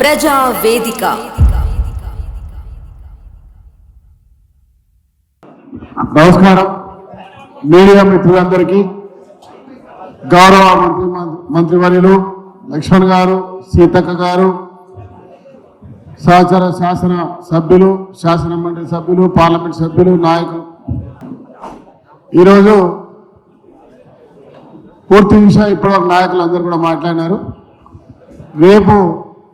ప్రజావేదిక వేదిక. నమస్కారం. మీడియా మిత్రులందరికీ గౌరవ మంత్రి మంత్రివర్యులు లక్ష్మణ్ గారు సీతక్క గారు సహచర శాసన సభ్యులు శాసన మండలి సభ్యులు పార్లమెంట్ సభ్యులు నాయకులు. ఈరోజు పూర్తి విషయం ఇప్పుడు నాయకులు అందరూ కూడా మాట్లాడినారు. రేపు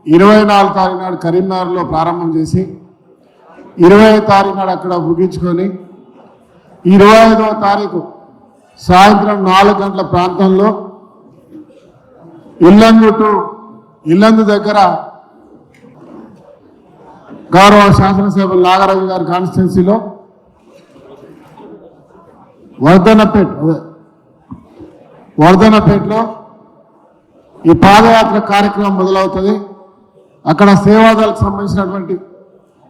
ఇరవై నాలుగు తారీఖు నాడు కరీంనగర్లో ప్రారంభం చేసి ఇరవై తారీఖు నాడు అక్కడ ముగించుకొని ఇరవై ఐదవ తారీఖు సాయంత్రం నాలుగు గంటల ప్రాంతంలో ఇల్లందు ఇల్లందు దగ్గర గౌరవ శాసనసభ నాగరాజు గారి కాన్స్టిట్యున్సీలో వర్ధనపేట్ వర్ధనపేటలో ఈ పాదయాత్ర కార్యక్రమం మొదలవుతుంది. అక్కడ సేవాదాలకు సంబంధించినటువంటి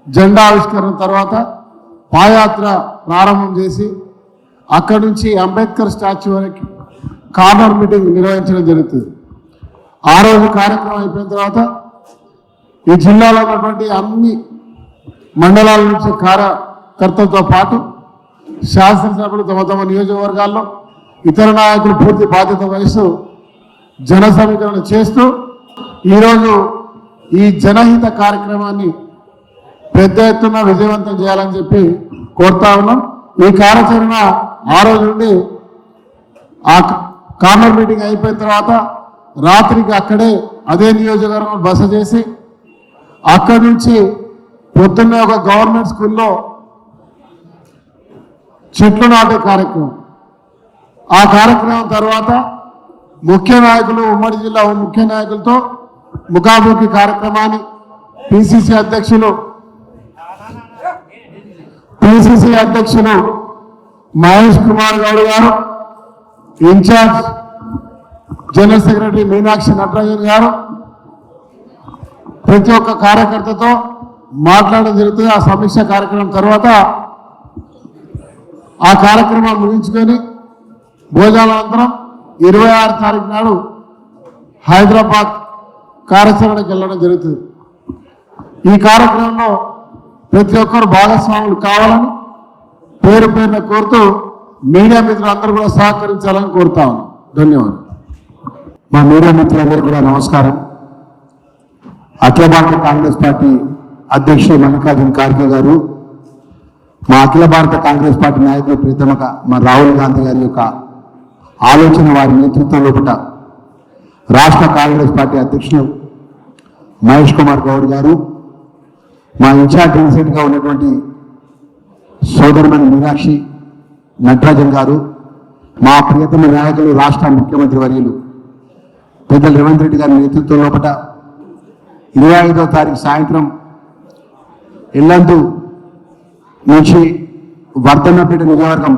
జెండా ఆవిష్కరణ తర్వాత పాదయాత్ర ప్రారంభం చేసి అక్కడి నుంచి అంబేద్కర్ స్టాచ్యూ వరకు కార్నర్ మీటింగ్ నిర్వహించడం జరుగుతుంది. ఆ రోజు కార్యక్రమం అయిపోయిన తర్వాత ఈ జిల్లాలో ఉన్నటువంటి అన్ని మండలాల నుంచి కార్యకర్తలతో పాటు శాసనసభ్యులు తమ తమ నియోజకవర్గాల్లో ఇతర నాయకులు పూర్తి బాధ్యత వహిస్తూ జన సమీకరణ చేస్తూ ఈరోజు ఈ జనహిత కార్యక్రమాన్ని పెద్ద ఎత్తున విజయవంతం చేయాలని చెప్పి కోరుతా ఉన్నాం. ఈ కార్యాచరణ ఆ రోజు నుండి ఆ కార్నర్ మీటింగ్ అయిపోయిన తర్వాత రాత్రికి అక్కడే అదే నియోజకవర్గం బస చేసి అక్కడి నుంచి పొద్దున్నే ఒక గవర్నమెంట్ స్కూల్లో చెట్లు నాటే కార్యక్రమం. ఆ కార్యక్రమం తర్వాత ముఖ్య నాయకులు ఉమ్మడి జిల్లా ముఖ్య నాయకులతో ముఖాముఖి కార్యక్రమాన్ని పిసిసి అధ్యక్షులు పిసిసి అధ్యక్షులు మహేష్ కుమార్ గౌడ్ గారు in-charge general secretary Meenakshi Natarajan గారు ప్రతి ఒక్క కార్యకర్తతో మాట్లాడడం జరుగుతుంది. ఆ సమీక్ష కార్యక్రమం తర్వాత ఆ కార్యక్రమం ముగించుకొని భోజనానంతరం ఇరవై ఆరు తారీఖు నాడు హైదరాబాద్ కార్యాచరణకి వెళ్ళడం జరుగుతుంది. ఈ కార్యక్రమంలో ప్రతి ఒక్కరు భాగస్వాములు కావాలని పేరు పేరున కోరుతూ మీడియా మిత్రులందరూ కూడా సహకరించాలని కోరుతా ఉన్నాను ధన్యవాదాలు. మా మీడియా మిత్రులందరూ కూడా నమస్కారం. అఖిల భారత కాంగ్రెస్ పార్టీ అధ్యక్షుడు మల్లికార్జున ఖార్గే గారు మా అఖిల భారత కాంగ్రెస్ పార్టీ నాయకులు ప్రీతమక మా రాహుల్ గాంధీ గారి యొక్క ఆలోచన వారి నేతృత్వం లోపల రాష్ట్ర కాంగ్రెస్ పార్టీ అధ్యక్షులు మహేష్ కుమార్ గౌడ్ గారు మా ఇన్ఛార్జ్ రీసెంట్గా ఉన్నటువంటి సోదరుమణి మీనాక్షి నటరాజన్ గారు మా ప్రియతమ నాయకులు రాష్ట్ర ముఖ్యమంత్రి వర్యులు పెద్దలు రేవంత్ రెడ్డి గారి నేతృత్వం లోపల ఇరవై ఐదో తారీఖు సాయంత్రం ఇల్లందు నుంచి వర్ధన్నపేట నియోజకవర్గం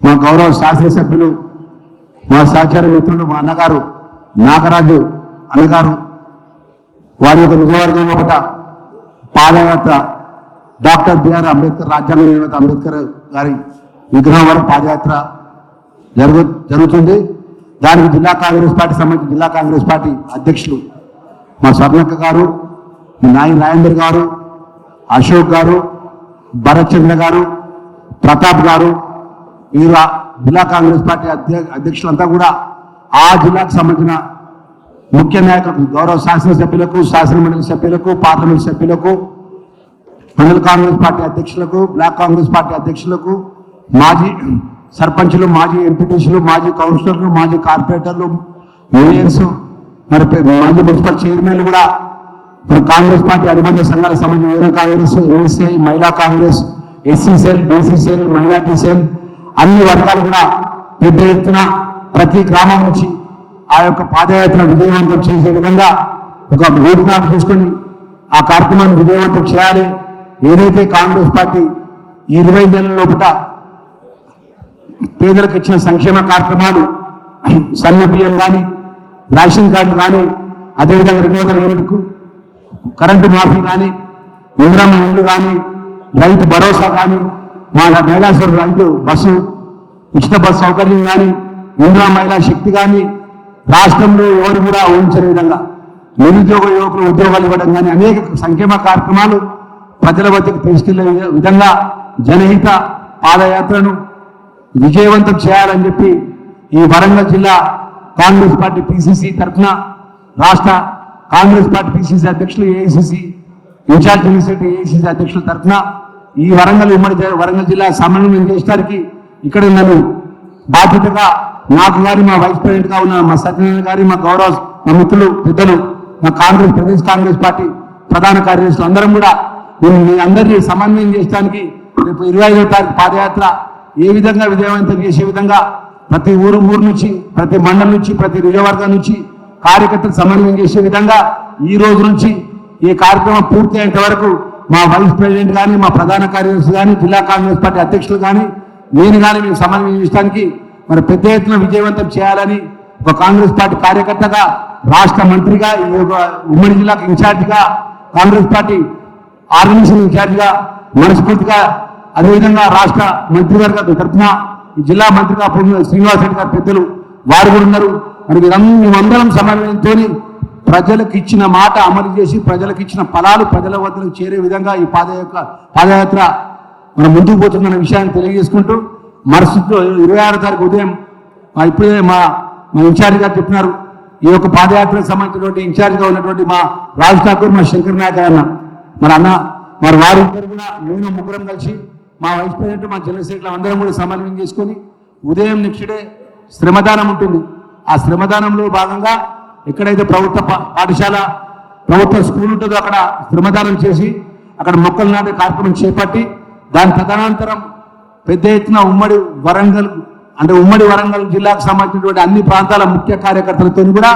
మా గౌరవ శాసనసభ్యులు మా సహచార మిత్రులు మా అన్నగారు నాగరాజు అన్నగారు వారి యొక్క నిజవర్గం ఒకట పాదయాత్ర డాక్టర్ బిఆర్ అంబేద్కర్ రాజ్యాంగ నిర్మాత అంబేద్కర్ గారి విగ్రహం వరకు పాదయాత్ర జరుగు జరుగుతుంది. దానికి జిల్లా కాంగ్రెస్ పార్టీ సంబంధించి జిల్లా కాంగ్రెస్ పార్టీ అధ్యక్షులు మా స్వర్ణక్క గారు మీ నాయి రాజేందర్ గారు అశోక్ గారు భరత్ చంద్ర గారు ప్రతాప్ గారు వీరు జిల్లా కాంగ్రెస్ పార్టీ అధ్య- అధ్యక్షులంతా కూడా ఆ జిల్లాకు సంబంధించిన ముఖ్య నాయకులకు గౌరవ శాసనసభ్యులకు శాసనమండలి సభ్యులకు పార్లమెంట్ సభ్యులకు మండల కాంగ్రెస్ పార్టీ అధ్యక్షులకు బ్లాక్ కాంగ్రెస్ పార్టీ అధ్యక్షులకు మాజీ సర్పంచులు మాజీ ఎంపీటీసీలు మాజీ కౌన్సిలర్లు మాజీ కార్పొరేటర్లు మేయర్స్ మరి మాజీ మున్సిపల్ చైర్మన్లు కూడా మరి కాంగ్రెస్ పార్టీ అనుబంధ సంఘాలకు సంబంధించిన యువ కాంగ్రెస్ ఏసీఐ మహిళా Congress SC cell BC cell minority cell అన్ని వర్గాలు కూడా పెద్ద ఎత్తున ప్రతి గ్రామం నుంచి ఆ యొక్క పాదయాత్ర విజయవంతం చేసే విధంగా ఒక రూట్ మ్యాప్ తీసుకొని ఆ కార్యక్రమాన్ని విజయవంతం చేయాలి. ఏదైతే కాంగ్రెస్ పార్టీ ఇరవై నెలల లోపల పేదలకు ఇచ్చిన సంక్షేమ కార్యక్రమాలు సన్న బియ్యం కానీ రేషన్ కార్డు కానీ అదేవిధంగా రెండు వందల యూనిట్కు కరెంటు మాఫీ కానీ ఇంద్రమ్మ ఇల్లు కానీ రైతు భరోసా కానీ మా మేళాశ్వర రైతు బస్సు ఉచిత బస్సు సౌకర్యం కానీ ఇంద్రా మహిళా శక్తి కానీ రాష్ట్రంలో ఎవరు కూడా ఊహించని విధంగా నిరుద్యోగ యువకులు ఉద్యోగాలు ఇవ్వడం కానీ అనేక సంక్షేమ కార్యక్రమాలు ప్రజల వద్దకు తీసుకెళ్ళే విధ- విధంగా జనహిత పాదయాత్రను విజయవంతం చేయాలని చెప్పి ఈ వరంగల్ జిల్లా కాంగ్రెస్ పార్టీ పిసిసి తరఫున రాష్ట్ర కాంగ్రెస్ పార్టీ పిసిసి అధ్యక్షులు ఏఐసిసి ఇన్ఛార్జ్ యూనివర్సిటీ ఏఐసిసి అధ్యక్షుల తరఫున ఈ వరంగల్ ఉమ్మడి వరంగల్ జిల్లా సమన్వయం చేయడానికి ఇక్కడ నన్ను బాధ్యతగా నాకు గారి మా వైస్ ప్రెసిడెంట్గా ఉన్న మా సత్యనారాయణ గారి మా గౌరవ మా మిత్రులు పెద్దలు మా కాంగ్రెస్ ప్రదేశ్ కాంగ్రెస్ పార్టీ ప్రధాన కార్యదర్శులు అందరం కూడా నేను మీ అందరినీ సమన్వయం చేయడానికి రేపు ఇరవై ఐదో తారీఖు పాదయాత్ర ఏ విధంగా విజయవంతం చేసే విధంగా ప్రతి ఊరు ఊరు నుంచి ప్రతి మండలం నుంచి ప్రతి నియోజకవర్గం నుంచి కార్యకర్తలు సమన్వయం చేసే విధంగా ఈ రోజు నుంచి ఈ కార్యక్రమం పూర్తి అయ్యేంత వరకు మా వైస్ ప్రెసిడెంట్ కానీ మా ప్రధాన కార్యదర్శి కానీ జిల్లా కాంగ్రెస్ పార్టీ అధ్యక్షులు కానీ నేను కానీ మేము సమన్వయం చేయడానికి మరి పెద్ద ఎత్తున విజయవంతం చేయాలని ఒక కాంగ్రెస్ పార్టీ కార్యకర్తగా రాష్ట్ర మంత్రిగా ఈ యొక్క ఉమ్మడి జిల్లాకు ఇన్ఛార్జిగా కాంగ్రెస్ పార్టీ ఆర్గనైజేషన్ ఇన్ఛార్జిగా మనస్ఫూర్తిగా అదేవిధంగా రాష్ట్ర మంత్రివర్గ తరఫున ఈ జిల్లా మంత్రిగా పొందిన శ్రీనివాస్ రెడ్డి గారు పెద్దలు వారు కూడా ఉన్నారు. మరి మేమందరం సమన్వయంతో ప్రజలకు ఇచ్చిన మాట అమలు చేసి ప్రజలకు ఇచ్చిన ఫలాలు ప్రజల వద్దకు చేరే విధంగా ఈ పాదయాత్ర పాదయాత్ర మనం ముందుకు పోతున్న విషయాన్ని తెలియజేసుకుంటూ మరుసటి ఇరవై ఆరో తారీఖు ఉదయం మా ఇప్పుడే మా మా ఇన్ఛార్జ్ గారు చెప్పినారు. ఈ యొక్క పాదయాత్రకు సంబంధించినటువంటి ఇన్ఛార్జ్గా ఉన్నటువంటి మా రాజ్ ఠాకూర్ మా శంకర్ నాయక్ అన్న మరి అన్న మరి వారు కూడా నేను ముగ్గురం కలిసి మా వైస్ ప్రెసిడెంట్ మా జనరల్ సెక్రటరీ అందరం కూడా సమన్వయం చేసుకొని ఉదయం నెక్స్ట్ డే శ్రమదానం ఉంటుంది. ఆ శ్రమదానంలో భాగంగా ఎక్కడైతే ప్రభుత్వ పాఠశాల ప్రభుత్వ స్కూల్ ఉంటుందో అక్కడ శ్రమదానం చేసి అక్కడ మొక్కలు నాటే కార్యక్రమం చేపట్టి దాని తదనంతరం పెద్ద ఎత్తున ఉమ్మడి వరంగల్ అంటే ఉమ్మడి వరంగల్ జిల్లాకు సంబంధించినటువంటి అన్ని ప్రాంతాల ముఖ్య కార్యకర్తలతో కూడా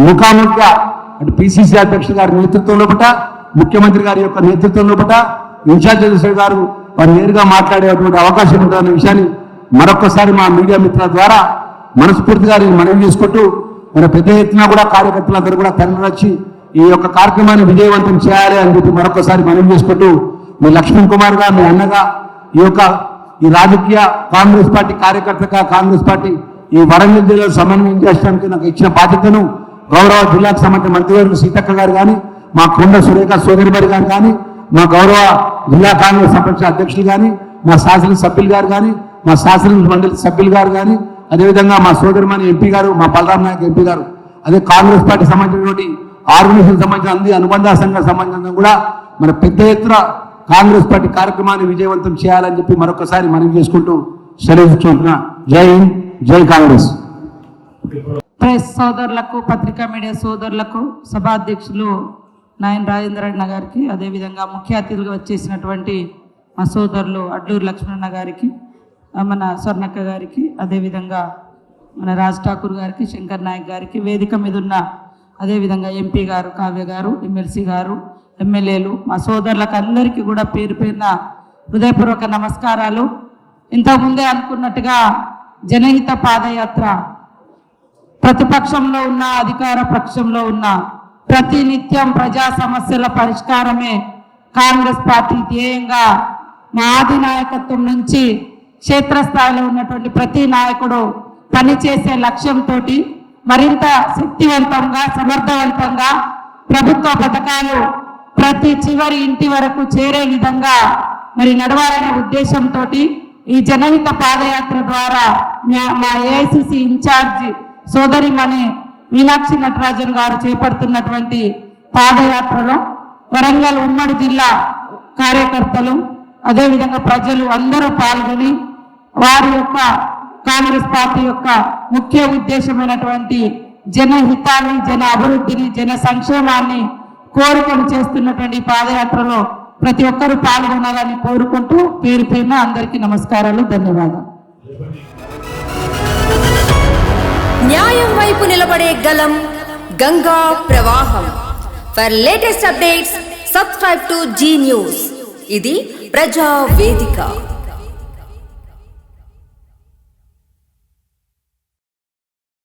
ముఖాముఖిగా అంటే పిసిసి అధ్యక్షుడు గారి నేతృత్వంలో పట ముఖ్యమంత్రి గారి యొక్క నేతృత్వంలో పట ఇన్ఛార్జ్ అధ్యక్షుడు గారు వారు నేరుగా మాట్లాడేటువంటి అవకాశం ఉంటుందన్న విషయాన్ని మరొకసారి మా మీడియా మిత్రుల ద్వారా మనస్ఫూర్తిగా నేను మనవి చేసుకుంటూ మన పెద్ద ఎత్తున కూడా కార్యకర్తలందరూ కూడా తరలి ఈ యొక్క కార్యక్రమాన్ని విజయవంతం చేయాలి అని చెప్పి మరొకసారి మనవి చేసుకుంటూ మీ లక్ష్మణ్ కుమార్గా మీ అన్నగా ఈ యొక్క ఈ రాజకీయ కాంగ్రెస్ పార్టీ కార్యకర్తగా కాంగ్రెస్ పార్టీ ఈ వరంగల్ జిల్లాలో సమన్వయం చేయడానికి నాకు ఇచ్చిన బాధ్యతను గౌరవ జిల్లాకు సంబంధించిన మంత్రివర్గ సీతక్క గారు కానీ మా కొండ సురేఖ సోదరిబారి గారు కానీ మా గౌరవ జిల్లా కాంగ్రెస్ సంబంధించిన అధ్యక్షులు కానీ మా శాసన సభ్యులు గారు కానీ మా శాసన మండలి సభ్యులు గారు కానీ అదేవిధంగా మా సోదరిమణి ఎంపీ గారు మా బలరాం నాయక్ ఎంపీ గారు అదే కాంగ్రెస్ పార్టీ సంబంధించినటువంటి ఆర్గనైజేషన్ సంబంధించిన అన్ని అనుబంధ సంఘం సంబంధించిన కూడా మన పెద్ద ఎత్తున కాంగ్రెస్ పార్టీ కార్యక్రమాన్ని విజయవంతం చేయాలని చెప్పి మరొకసారి మనవి చేసుకుంటూ సెలవు ఇచ్చుకుంటున్నా జై హింద్ జై కాంగ్రెస్. ప్రెస్ సోదరులకు పత్రికా మీడియా సోదరులకు సభాధ్యక్షులు నాయన రాజేంద్ర అన్న గారికి అదేవిధంగా ముఖ్య అతిథులుగా వచ్చేసినటువంటి మా సోదరులు అడ్లూరు లక్ష్మణ గారికి మన స్వర్ణక్క గారికి అదేవిధంగా మన రాజ్ ఠాకూర్ గారికి శంకర్ నాయక్ గారికి వేదిక మీద ఉన్న అదేవిధంగా ఎంపీ గారు కావ్య గారు ఎమ్మెల్సీ గారు ఎమ్మెల్యేలు మా సోదరులకు అందరికీ కూడా పేరు పేరున హృదయపూర్వక నమస్కారాలు. ఇంతకుముందే అనుకున్నట్టుగా జనహిత పాదయాత్ర ప్రతిపక్షంలో ఉన్న అధికార పక్షంలో ఉన్న ప్రతి నిత్యం ప్రజా సమస్యల పరిష్కారమే కాంగ్రెస్ పార్టీ ధ్యేయంగా మా ఆది నాయకత్వం నుంచి క్షేత్రస్థాయిలో ఉన్నటువంటి ప్రతి నాయకుడు పనిచేసే లక్ష్యంతో మరింత శక్తివంతంగా సమర్థవంతంగా ప్రభుత్వ పథకాలు ప్రతి చివరి ఇంటి వరకు చేరే విధంగా మరి నడవాలనే ఉద్దేశంతో ఈ జనహిత పాదయాత్ర ద్వారా మా- మా ఏఐసిసి ఇన్ఛార్జి సోదరిమణి మీనాక్షి నటరాజన్ గారు చేపడుతున్నటువంటి పాదయాత్రలో వరంగల్ ఉమ్మడి జిల్లా కార్యకర్తలు అదేవిధంగా ప్రజలు అందరూ పాల్గొని వారి యొక్క కాంగ్రెస్ పార్టీ యొక్క ముఖ్య ఉద్దేశమైనటువంటి జనహితాన్ని జన అభివృద్ధిని జన సంక్షేమాన్ని కోరికలు చేస్తున్నటువంటి పాదయాత్రలో ప్రతి ఒక్కరూ పాల్గొనాలని కోరుకుంటూ పేరు పేరున అందరికీ నమస్కారాలు ధన్యవాదాలు. న్యాయం వైపు నిలబడే గలం గంగా ప్రవాహం. For latest updates subscribe to Zee news ఇది ప్రజా వేదిక.